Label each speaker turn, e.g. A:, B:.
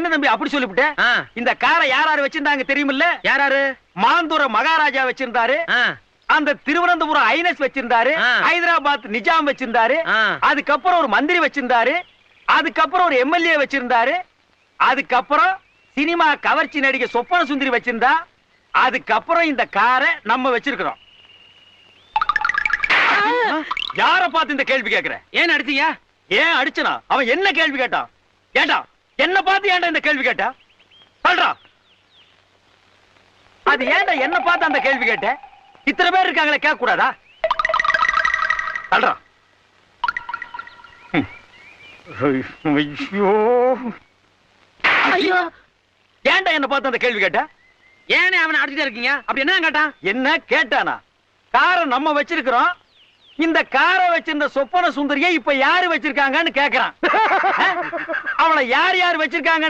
A: என்ன தம்பி அப்படி சொல்லிவிட்ட?
B: ஆ,
A: இந்த காரை யார் யாரு வச்சிருந்தாங்க தெரியுமில்ல?
B: யாராரு
A: மாந்தூர மகாராஜா வச்சிருந்தாரு. அந்த திருவனந்தபுரம் ஐனஸ் வச்சிருந்தாரு. ஹைதராபாத் நிஜாம் வச்சிருந்தாரு. அதுக்கப்புறம் ஒரு மந்திரி வச்சிருந்தாரு. அதுக்கப்புறம் ஒரு எம்எல்ஏ வச்சிருந்தாரு. அதுக்கப்புறம் சினிமா கவர்ச்சி நடிகை சொப்பன சுந்தரி வச்சிருந்தா. அதுக்கப்புறம் இந்த காரை நம்ம வச்சிருக்கிறோம். யார பார்த்து இந்த கேள்வி கேக்குற
B: ஏன் அடிச்சீங்க?
A: ஏன் அடிச்சனா? அவன் என்ன கேள்வி கேட்டான்? ஏண்டா என்ன பார்த்து ஏன்டா இந்த கேள்வி கேட்டா? சொல்றா. அது ஏன்டா என்ன பார்த்து அந்த கேள்வி கேட்ட? இத்தனை பேர் இருக்காங்களே கேட்க கூடாதா சொல்றா. ஐயோ. ஐயோ. ஏன்டா என்ன பார்த்து அந்த கேள்வி கேட்ட?
B: ஏனே அவனை அடிச்சுட்டே இருக்கீங்க? அப்படி என்ன கேட்டான்?
A: என்ன கேட்டானா? காரை நம்ம வச்சிருக்கிறோம். இந்த காரை வச்சிருந்த சொப்பன சுந்தரியை இப்ப யாரு வச்சிருக்காங்கன்னு கேக்குறான். யார் யார் வச்சிருக்காங்கன்னு